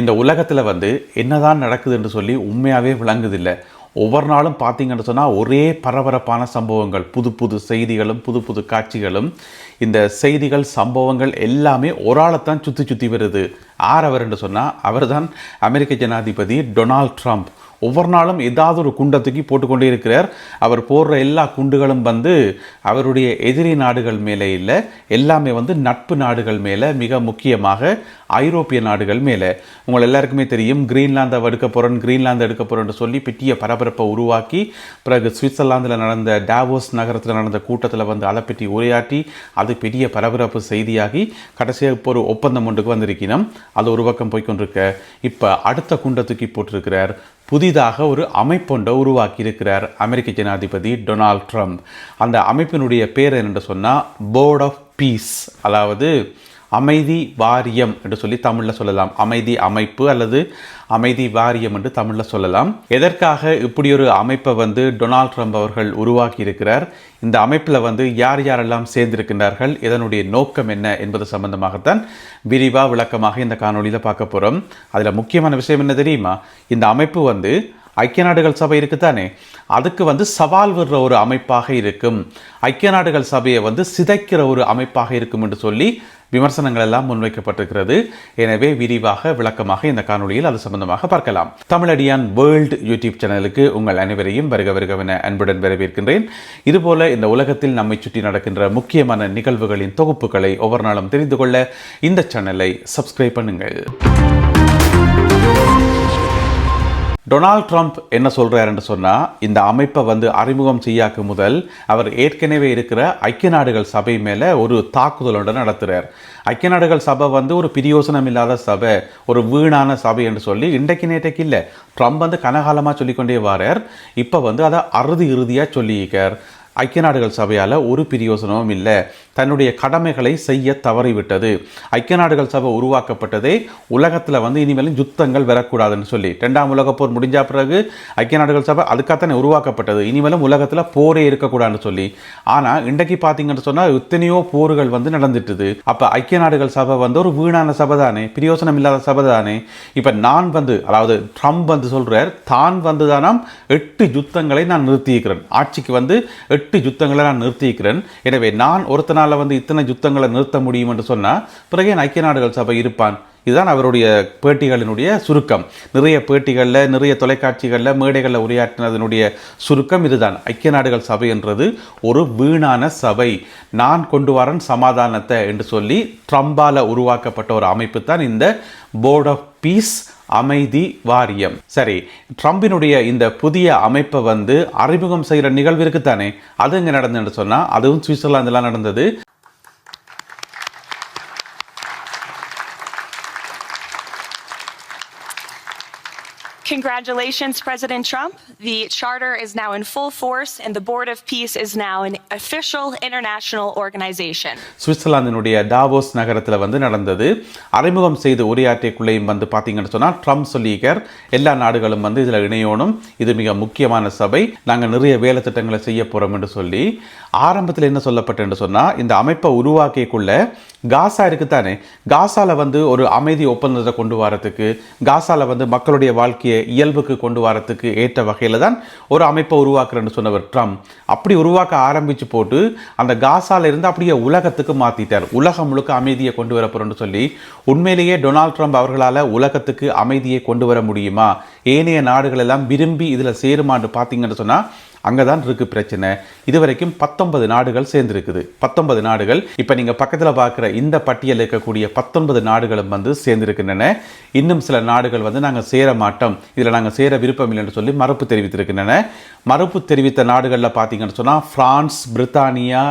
இந்த உலகத்தில் வந்து என்னதான் நடக்குது என்று சொல்லி உண்மையாகவே விளங்குதில்லை. ஒவ்வொரு நாளும் பார்த்தீங்கன்னு சொன்னால் ஒரே பரபரப்பான சம்பவங்கள். புது புது செய்திகளும் புது புது காட்சிகளும். இந்த செய்திகள் சம்பவங்கள் எல்லாமே ஒரு ஆளைத்தான் சுற்றி சுற்றி வருது. ஆர் அவர் என்று சொன்னால் அவர் தான் அமெரிக்க ஜனாதிபதி டொனால்ட் ட்ரம்ப். ஒவ்வொரு நாளும் ஏதாவது ஒரு குண்டை தூக்கி போட்டுக்கொண்டே இருக்கிறார். அவர் போடுற எல்லா குண்டுகளும் வந்து அவருடைய எதிரி நாடுகள் மேலே இல்லை. எல்லாமே வந்து நட்பு நாடுகள் மேலே மிக முக்கியமாக ஐரோப்பிய நாடுகள் மேலே உங்கள் எல்லாருக்குமே தெரியும் கிரீன்லாந்தை எடுக்க போகிறோன்னு கிரீன்லாந்து எடுக்க போகிறோன்னு சொல்லி பெட்டிய பரபரப்பை உருவாக்கி பிறகு சுவிட்சர்லாந்தில் நடந்த டாவோஸ் நகரத்தில் நடந்த கூட்டத்தில் வந்து அலப்பெட்டி உரையாற்றி அது பெரிய பரபரப்பு செய்தியாகி கடைசியாக இப்போ ஒரு ஒப்பந்தம் ஒன்றுக்கு வந்திருக்கணும் அது ஒரு பக்கம் போய்க்கொண்டிருக்க இப்போ அடுத்த குண்டை தூக்கி போட்டிருக்கிறார். புதிதாக ஒரு அமைப்பொன்றை உருவாக்கி இருக்கிறார் அமெரிக்க ஜனாதிபதி டொனால்ட் ட்ரம்ப். அந்த அமைப்பினுடைய பேர் என்னென்று சொன்னால் போர்ட் ஆஃப் பீஸ் அதாவது அமைதி வாரியம் என்று சொல்லி தமிழில் சொல்லலாம். அமைதி அமைப்பு அல்லது அமைதி வாரியம் என்று தமிழில் சொல்லலாம். எதற்காக இப்படி ஒரு அமைப்பை வந்து டொனால்ட் ட்ரம்ப் அவர்கள் உருவாக்கி இருக்கிறார் இந்த அமைப்பில் வந்து யார் யாரெல்லாம் சேர்ந்திருக்கின்றார்கள்? இதனுடைய நோக்கம் என்ன என்பது சம்பந்தமாகத்தான் விரிவாக விளக்கமாக இந்த காணொலியில் பார்க்க போகிறோம் அதில் முக்கியமான விஷயம் என்ன தெரியுமா? இந்த அமைப்பு வந்து ஐக்கிய நாடுகள் சபை இருக்குதானே? அதுக்கு வந்து சவால் விடுற ஒரு அமைப்பாக இருக்கும். ஐக்கிய நாடுகள் சபையை வந்து சிதைக்கிற ஒரு அமைப்பாக இருக்கும் என்று சொல்லி விமர்சனங்கள் எல்லாம் முன்வைக்கப்பட்டிருக்கிறது. எனவே விரிவாக விளக்கமாக இந்த காணொளியில் அது சம்பந்தமாக பார்க்கலாம். தமிழடியான் வேர்ல்டு யூடியூப் சேனலுக்கு உங்கள் அனைவரையும் வருக வருகவென அன்புடன் வரவேற்கின்றேன். இதுபோல இந்த உலகத்தில் நம்மை சுற்றி நடக்கின்ற முக்கியமான நிகழ்வுகளின் தொகுப்புகளை ஒவ்வொரு நாளும் தெரிந்து கொள்ள இந்த சேனலை சப்ஸ்கிரைப் பண்ணுங்கள். டொனால்ட் ட்ரம்ப் என்ன சொல்கிறாருன்னு சொன்னால் இந்த அமைப்பை வந்து அறிமுகம் செய்யாக்கு முதல் அவர் ஏற்கனவே இருக்கிற ஐக்கிய நாடுகள் சபை மேலே ஒரு தாக்குதலோடு நடத்துகிறார் ஐக்கிய நாடுகள் சபை வந்து ஒரு பிரியோசனம் இல்லாத சபை ஒரு வீணான சபை என்று சொல்லி இன்றைக்கு நேற்றைக்கு இல்லை. ட்ரம்ப் வந்து கனகாலமாக சொல்லிக்கொண்டே வாரார். இப்போ வந்து அதை அறுதி இறுதியாக சொல்லியிருக்கார். ஐக்கிய நாடுகள் சபையால் ஒரு பிரியோசனமும் இல்லை. தன்னுடைய கடமைகளை செய்ய தவறிவிட்டது. ஐக்கிய நாடுகள் சபை உருவாக்கப்பட்டதே உலகத்தில் வந்து இனிமேலும் யுத்தங்கள் வரக்கூடாதுன்னு சொல்லி. ரெண்டாம் உலகப் போர் முடிஞ்ச பிறகு ஐக்கிய நாடுகள் சபை அதுக்காகத்தானே உருவாக்கப்பட்டது. இனிமேலும் உலகத்தில் போரே இருக்கக்கூடாதுன்னு சொல்லி. ஆனால் இன்றைக்கு பார்த்தீங்கன்னு சொன்னால் எத்தனையோ போர்கள் வந்து நடந்துட்டுது. அப்போ ஐக்கிய நாடுகள் சபை வந்து ஒரு வீணான சபை தானே பிரயோசனம் இல்லாத சபை தானே. இப்போ நான் வந்து அதாவது ட்ரம்ப் வந்து சொல்கிறார் தான் வந்து தானாம் எட்டு யுத்தங்களை நான் நிறுத்தியிருக்கிறேன். ஆட்சிக்கு வந்து எட்டு யுத்தங்களை நான் நிறுத்தியிருக்கிறேன். எனவே நான் ஒருத்தனால் வந்து இத்தனை யுத்தங்களை நிறுத்த முடியும் என்று சொன்னால் பிறகு என் ஐக்கிய நாடுகள் சபை இருப்பான்? இதுதான் அவருடைய பேட்டிகளினுடைய சுருக்கம். நிறைய பேட்டிகளில் நிறைய தொலைக்காட்சிகளில் மேடைகளில் உரையாற்றினதனுடைய சுருக்கம் இதுதான். ஐக்கிய நாடுகள் சபை என்றது ஒரு வீணான சபை. நான் கொண்டு வரேன் சமாதானத்தை என்று சொல்லி ட்ரம்பால் உருவாக்கப்பட்ட ஒரு அமைப்பு தான் இந்த போர்ட் ஆஃப் பீஸ் அமைதி வாரியம். சரி ட்ரம்பினுடைய இந்த புதிய அமைப்பை வந்து அறிமுகம் செய்கிற நிகழ்வு இருக்குத்தானே அது இங்கே நடந்ததுன்னு சொன்னால் அதுவும் சுவிட்சர்லாந்துலாம் நடந்தது. Congratulations, President Trump. The charter is now in full force, and the Board of Peace is now an official international organization. சுவிட்சர்லாந்தினுடைய டாவோஸ் நகரத்தில் வந்து நடந்தது அறிமுகம் செய்து உரையாற்றியக்குள்ளேயும் வந்து பார்த்தீங்கன்னு சொன்னால் ட்ரம்ப் சொல்லியிருக்கார் எல்லா நாடுகளும் வந்து இதில் இணையணும் இது மிக முக்கியமான சபை நாங்கள் நிறைய வேலை திட்டங்களை செய்ய போகிறோம் என்று சொல்லி ஆரம்பத்தில் என்ன சொல்லப்பட்டு சொன்னால் இந்த அமைப்பை உருவாக்கியக்குள்ள காசா இருக்குத்தானே? காசாவில் வந்து ஒரு அமைதி ஒப்பந்தத்தை கொண்டு வரத்துக்கு காசாவில் வந்து மக்களுடைய வாழ்க்கையை இயல்புக்கு கொண்டு வரத்துக்கு ஏற்ற வகையில் தான் ஒரு அமைப்பை உருவாக்குறேன்னு சொன்னவர் ட்ரம்ப். அப்படி உருவாக்க ஆரம்பித்து போட்டு அந்த காசால இருந்து அப்படியே உலகத்துக்கு மாற்றிட்டார் உலகம் முழுக்க அமைதியை கொண்டு வர சொல்லி உண்மையிலேயே டொனால்ட் ட்ரம்ப் அவர்களால் உலகத்துக்கு அமைதியை கொண்டு வர முடியுமா? ஏனைய நாடுகள் எல்லாம் விரும்பி இதில் சேருமான்னு பார்த்தீங்கன்னு சொன்னால் அங்கே தான் இருக்குது பிரச்சனை. இதுவரைக்கும் பத்தொன்பது நாடுகள் சேர்ந்துருக்குது. பத்தொன்பது நாடுகள் இப்போ நீங்கள் பக்கத்தில் பார்க்குற இந்த பட்டியலில் இருக்கக்கூடிய பத்தொன்பது நாடுகளும் வந்து சேர்ந்திருக்கின்றன. இன்னும் சில நாடுகள் வந்து நாங்கள் சேர மாட்டோம். இதில் நாங்கள் சேர விருப்பம் இல்லைன்னு சொல்லி மறுப்பு தெரிவித்திருக்கின்றன. மறுப்பு தெரிவித்த நாடுகளில் பார்த்தீங்கன்னு சொன்னால் பிரான்ஸ் பிரித்தானியா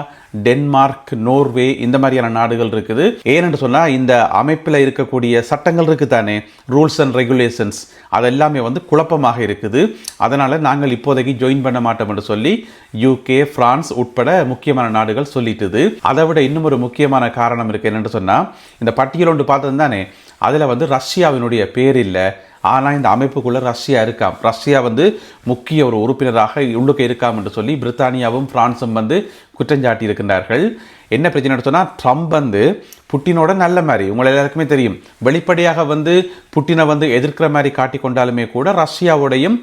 டென்மார்க் நோர்வே இந்த மாதிரியான நாடுகள் இருக்குது. ஏனென்று சொன்னால் இந்த அமைப்பில் இருக்கக்கூடிய சட்டங்கள் இருக்குது தானே? Rules and regulations. அதெல்லாமே வந்து குழப்பமாக இருக்குது. அதனால் நாங்கள் இப்போதைக்கு ஜாயின் பண்ண மாட்டோம் என்று சொல்லி யூகே பிரான்ஸ் உட்பட முக்கியமான நாடுகள் சொல்லிட்டுது. அதை விட இன்னும் ஒரு முக்கியமான காரணம் இருக்குது என்னென்று சொன்னால் இந்த பட்டியல் ஒன்று பார்த்தது தானே? அதில் வந்து ரஷ்யாவினுடைய பேர் இல்லை. ஆனால் இந்த அமைப்புக்குள்ளே ரஷ்யா இருக்காம் ரஷ்யா வந்து முக்கிய ஒரு உறுப்பினராக உள்ளுக்கு இருக்காம் என்று சொல்லி பிரித்தானியாவும் பிரான்ஸும் வந்து குற்றஞ்சாட்டி இருக்கின்றார்கள் என்ன பிரச்சனை சொன்னால் ட்ரம்ப் வந்து புட்டினோட நல்ல மாதிரி உங்களை எல்லாருக்குமே தெரியும் வெளிப்படையாக வந்து புட்டினை வந்து எதிர்க்கிற மாதிரி காட்டி கொண்டாலுமே கூட ரஷ்யாவோடையும்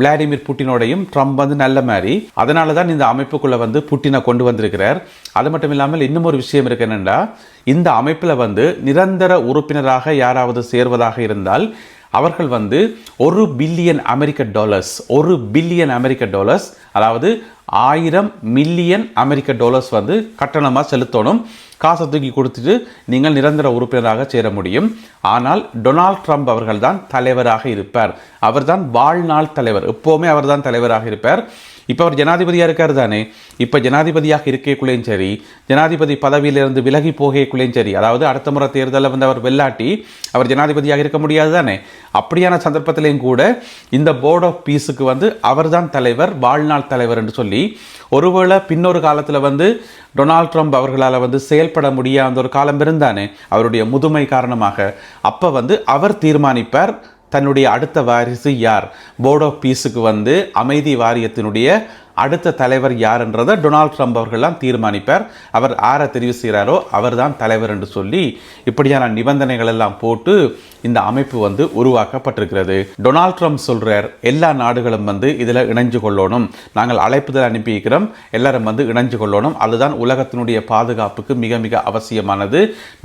விளாடிமிர் புட்டினோடையும் ட்ரம்ப் வந்து நல்ல மாதிரி. அதனால தான் இந்த அமைப்புக்குள்ளே வந்து புட்டினை கொண்டு வந்திருக்கிறார். அது மட்டும் இல்லாமல் இன்னும் ஒரு விஷயம் இருக்கு என்னென்னா இந்த அமைப்பில் வந்து நிரந்தர உறுப்பினராக யாராவது சேர்வதாக இருந்தால் அவர்கள் வந்து ஒரு பில்லியன் அமெரிக்க டாலர்ஸ் ஒரு பில்லியன் அமெரிக்க டாலர்ஸ் அதாவது ஆயிரம் மில்லியன் அமெரிக்க டாலர்ஸ் வந்து கட்டணமாக செலுத்தணும். காசை தூக்கி கொடுத்துட்டு நீங்கள் நிரந்தர உறுப்பினராக சேர முடியும். ஆனால் டொனால்ட் ட்ரம்ப் அவர்கள் தான் தலைவராக இருப்பார். அவர்தான் வாழ்நாள் தலைவர். எப்போவுமே அவர்தான் தலைவராக இருப்பார். இப்போ அவர் ஜனாதிபதியாக இருக்கார் தானே. இப்போ ஜனாதிபதியாக இருக்கக்குள்ளேயும் சரி ஜனாதிபதி பதவியிலிருந்து விலகி போகக்குள்ளேயும் சரி அதாவது அடுத்த முறை தேர்தலில் வந்து அவர் வெள்ளாட்டி அவர் ஜனாதிபதியாக இருக்க முடியாது தானே. அப்படியான சந்தர்ப்பத்திலையும் கூட இந்த போர்ட் ஆஃப் பீஸுக்கு வந்து அவர்தான் தலைவர் வாழ்நாள் தலைவர் என்று சொல்லி ஒருவேளை பின்னொரு காலத்தில் வந்து டொனால்ட் ட்ரம்ப் அவர்களால் வந்து செயல்பட முடியாத ஒரு காலம் இருந்தானே அவருடைய முதுமை காரணமாக அப்போ வந்து அவர் தீர்மானிப்பார் தன்னுடைய அடுத்த வாரிசு யார்? போர்ட் ஆஃப் பீஸுக்கு வந்து அமைதி வாரியத்தினுடைய அடுத்த தலைவர் யாருன்றதை டொனால்ட் ட்ரம்ப் அவர்கள்லாம் தீர்மானிப்பார். அவர் யாரை தெரிவு செய்கிறாரோ அவர் தான் தலைவர் என்று சொல்லி இப்படியான நிபந்தனைகள் எல்லாம் போட்டு இந்த அமைப்பு வந்து உருவாக்கப்பட்டிருக்கிறது. டொனால்ட் ட்ரம்ப் சொல்கிறார் எல்லா நாடுகளும் வந்து இதில் இணைஞ்சு கொள்ளணும். நாங்கள் அழைப்புதல் அனுப்பியிருக்கிறோம் எல்லாரும் வந்து இணைஞ்சு கொள்ளணும். அதுதான் உலகத்தினுடைய பாதுகாப்புக்கு மிக மிக அவசியமானது.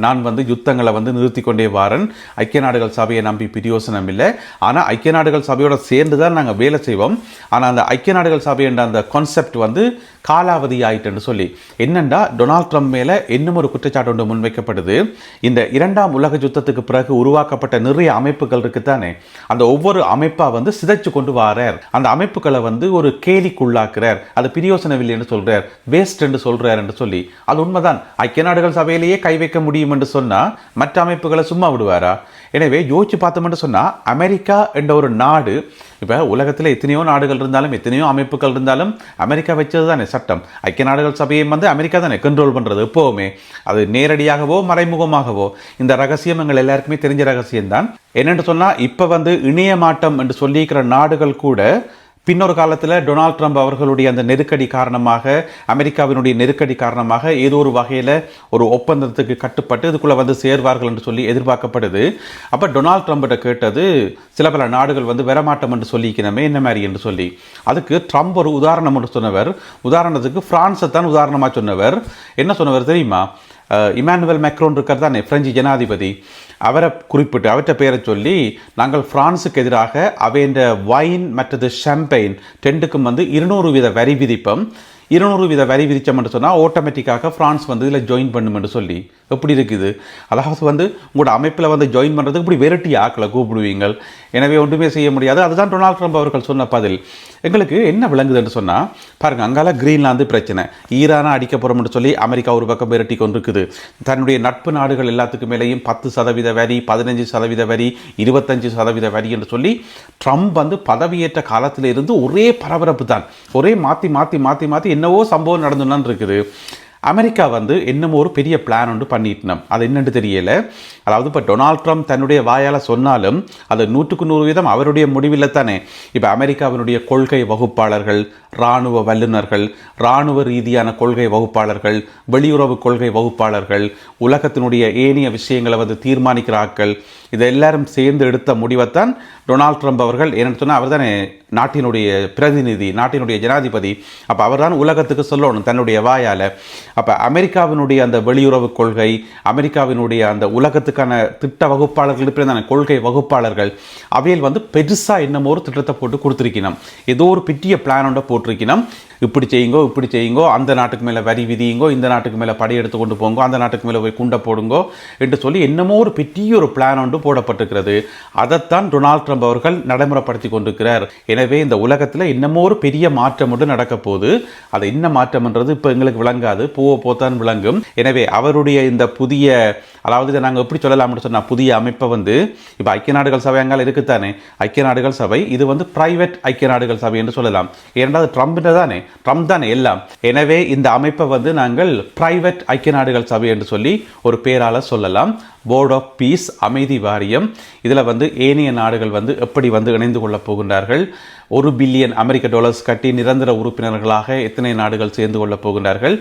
நான் வந்து யுத்தங்களை வந்து நிறுத்தி கொண்டே வாரன். ஐக்கிய நாடுகள் சபையை நம்பி பிரயோசனம் இல்லை. ஆனால் ஐக்கிய நாடுகள் சபையோட சேர்ந்து தான் நாங்கள் வேலை செய்வோம். ஆனால் அந்த ஐக்கிய நாடுகள் சபை என்ற அந்த கான்செப்ட் வந்து காலாவதி ஆயிட்டுன்னு சொல்லி. என்னண்டா? டொனால்ட் ட்ரம்ப் மேலே இன்னும் ஒரு குற்றச்சாட்டு ஒன்று முன்வைக்கப்படுது. இந்த இரண்டாம் உலக யுத்தத்துக்கு பிறகு உருவாக்கப்பட்ட நிறைய அமைப்புகள் இருக்குதானே? அந்த ஒவ்வொரு அமைப்பாக வந்து சிதைச்சு கொண்டு வாரார். அந்த அமைப்புகளை வந்து ஒரு கேலிக்குள்ளாக்குறார். அது பிரியோசனவில்லை என்று சொல்றார். வேஸ்ட் என்று சொல்றார் என்று சொல்லி. அது உண்மைதான். ஐக்கிய நாடுகள் சபையிலேயே கை வைக்க முடியும் என்று சொன்னா மற்ற அமைப்புகளை சும்மா விடுவாரா? எனவே யோசிச்சு பார்த்தோம்னு சொன்னால் அமெரிக்கா என்ற ஒரு நாடு இப்போ உலகத்தில் எத்தனையோ நாடுகள் இருந்தாலும் எத்தனையோ அமைப்புகள் இருந்தாலும் அமெரிக்கா வச்சது தானே சட்டம். ஐக்கிய நாடுகள் சபையை வந்து அமெரிக்கா தானே கண்ட்ரோல் பண்ணுறது எப்போவுமே. அது நேரடியாகவோ மறைமுகமாகவோ. இந்த ரகசியம் எங்கள் எல்லாருக்குமே தெரிஞ்ச ரகசியம்தான். என்னென்னு சொன்னால் இப்போ வந்து இணைய மாட்டம் என்று சொல்லியிருக்கிற நாடுகள் கூட பின்னொரு காலத்தில் டொனால்ட் ட்ரம்ப் அவர்களுடைய அந்த நெருக்கடி காரணமாக அமெரிக்காவினுடைய நெருக்கடி காரணமாக ஏதோ ஒரு வகையில் ஒரு ஒப்பந்தத்துக்கு கட்டுப்பட்டு இதுக்குள்ளே வந்து சேர்வார்கள் என்று சொல்லி எதிர்பார்க்கப்படுது. அப்போ டொனால்ட் ட்ரம்ப்கிட்ட கேட்டது சில பல நாடுகள் வந்து வரமாட்டம் என்று சொல்லிக்கணுமே என்ன மாதிரி? என்று சொல்லி. அதுக்கு ட்ரம்ப் ஒரு உதாரணம் என்று சொன்னவர். உதாரணத்துக்கு ஃப்ரான்ஸை தான் உதாரணமாக சொன்னவர். என்ன சொன்னவர் தெரியுமா? இமானுவல் மேக்ரோன் இருக்கிறது தானே பிரெஞ்சு ஜனாதிபதி. அவரை குறிப்பிட்டு அவற்றை பேரை சொல்லி நாங்கள் பிரான்ஸுக்கு எதிராக அவைன்ற வைன் மற்றது ஷாம்பெயின் டென்ட்டுக்கும் வந்து இருநூறு வீத வரி விதிப்போம். இருநூறு வீத வரி விதிச்சோம்னு சொன்னால் ஆட்டோமேட்டிக்காக ஃப்ரான்ஸ் வந்து இதில் ஜாயின் பண்ணுமென்று சொல்லி. எப்படி இருக்குது? அதாவது வந்து உங்களோட அமைப்பில் வந்து ஜாயின் பண்ணுறதுக்கு இப்படி வெரைட்டி ஆக்களை கூப்பிடுவீங்கள். எனவே ஒன்றுமே செய்ய முடியாது. அதுதான் டொனால்ட் ட்ரம்ப் அவர்கள் சொன்ன பதில். எங்களுக்கு என்ன விளங்குதுன்னு சொன்னால் பாருங்க அங்கால கிரீன்லாந்து பிரச்சனை. ஈரானா அடிக்க போகிறோம்னு சொல்லி அமெரிக்கா ஒரு பக்கம் விரட்டி கொண்டிருக்குது. தன்னுடைய நட்பு நாடுகள் எல்லாத்துக்கு மேலேயும் பத்து சதவீத வரி பதினஞ்சு சதவீத வரி இருபத்தஞ்சு சதவீத வரி என்று சொல்லி ட்ரம்ப் வந்து பதவியேற்ற காலத்தில் இருந்து ஒரே பரபரப்பு தான் ஒரே மாற்றி மாற்றி மாற்றி மாற்றி என்னவோ சம்பவம் நடந்துன்னு இருக்குது. அமெரிக்கா வந்து என்னமோ ஒரு பெரிய பிளான் ஒன்று பண்ணிட்டோம் அது என்னென்று தெரியல. அதாவது இப்போ டொனால்ட் ட்ரம்ப் தன்னுடைய வாயால் சொன்னாலும் அது நூற்றுக்கு நூறு வீதம் அவருடைய முடிவில் தானே. இப்போ அமெரிக்காவினுடைய கொள்கை வகுப்பாளர்கள் இராணுவ வல்லுநர்கள் இராணுவ ரீதியான கொள்கை வகுப்பாளர்கள் வெளியுறவு கொள்கை வகுப்பாளர்கள் உலகத்தினுடைய ஏனைய விஷயங்களை வந்து தீர்மானிக்கிறார்கள். இதை எல்லாரும் சேர்ந்து எடுத்த முடிவைத்தான் டொனால்ட் ட்ரம்ப் அவர்கள் என்னென்னு சொன்னால் அவர் தானே நாட்டினுடைய பிரதிநிதி நாட்டினுடைய ஜனாதிபதி. அப்போ அவர் தான் உலகத்துக்கு சொல்லணும் தன்னுடைய வாயால். அப்போ அமெரிக்காவினுடைய அந்த வெளியுறவு கொள்கை அமெரிக்காவினுடைய அந்த உலகத்துக்கான திட்ட வகுப்பாளர்கள் இப்படி கொள்கை வகுப்பாளர்கள் அவையில் வந்து பெருசாக என்னமோ ஒரு திட்டத்தை போட்டு கொடுத்துருக்கணும். ஏதோ ஒரு பெரிய பிளானோட போட்டிருக்கணும். இப்படி செய்யுங்கோ இப்படி செய்யுங்கோ அந்த நாட்டுக்கு மேலே வரி விதியுங்கோ இந்த நாட்டுக்கு மேலே படையெடுத்து கொண்டு போங்கோ அந்த நாட்டுக்கு மேலே போய் குண்டை போடுங்கோ என்று சொல்லி என்னமோ ஒரு பெரிய ஒரு பிளான் ஒன்று போடப்பட்டிருக்கிறது. அதைத்தான் டொனால்ட் ட்ரம்ப் அவர்கள் நடைமுறைப்படுத்தி கொண்டிருக்கிறார். எனவே இந்த உலகத்தில் என்னமோ ஒரு பெரிய மாற்றம் ஒன்று நடக்க போகுது அது என்ன மாற்றம்ன்றது இப்போ எங்களுக்கு விளங்காது. போ போத்தான் விளங்கும். எனவே அவருடைய இந்த புதிய அதாவது இதை நாங்கள் எப்படி சொல்லலாம்னு சொன்னால் புதிய அமைப்பை வந்து இப்போ ஐக்கிய நாடுகள் சபை அங்கால இருக்குத்தானே ஐக்கிய நாடுகள் சபை இது வந்து பிரைவேட் ஐக்கிய நாடுகள் சபை என்று சொல்லலாம். இரண்டாவது அது ட்ரம்ப் தானே? ட்ரம்ப் தானே எல்லாம். எனவே இந்த அமைப்பை வந்து நாங்கள் பிரைவேட் ஐக்கிய நாடுகள் சபை என்று சொல்லி ஒரு பேரால் சொல்லலாம். போர்ட் ஆஃப் பீஸ் அமைதி வாரியம். இதில் வந்து ஏனைய நாடுகள் வந்து எப்படி வந்து இணைந்து கொள்ளப் போகின்றார்கள்? ஒரு பில்லியன் அமெரிக்க டாலர்ஸ் கட்டி நிரந்தர உறுப்பினர்களாக எத்தனை நாடுகள் சேர்ந்து கொள்ளப் போகின்றார்கள்?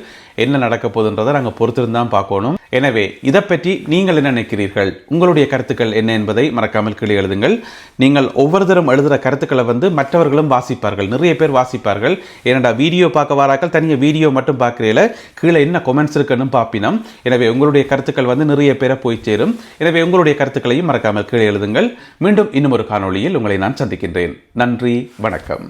என்ன நடக்க போகுதுன்றதை நாங்கள் பொறுத்திருந்தான் பார்க்கணும். எனவே இதை பற்றி நீங்கள் என்ன நினைக்கிறீர்கள்? உங்களுடைய கருத்துக்கள் என்ன என்பதை மறக்காமல் கீழே எழுதுங்கள். நீங்கள் ஒவ்வொரு தரம் எழுதுகிற கருத்துக்களை வந்து மற்றவர்களும் வாசிப்பார்கள். நிறைய பேர் வாசிப்பார்கள். ஏனடா வீடியோ பார்க்க வாராக்கள் தனியாக வீடியோ மட்டும் பார்க்குறீங்கள? கீழே என்ன கொமெண்ட்ஸ் இருக்குன்னு பார்ப்பினோம். எனவே உங்களுடைய கருத்துக்கள் வந்து நிறைய பேரை போய் சேரும். எனவே உங்களுடைய கருத்துக்களையும் மறக்காமல் கீழே எழுதுங்கள். மீண்டும் இன்னும் ஒரு காணொளியில் உங்களை நான் சந்திக்கின்றேன். நன்றி வணக்கம்.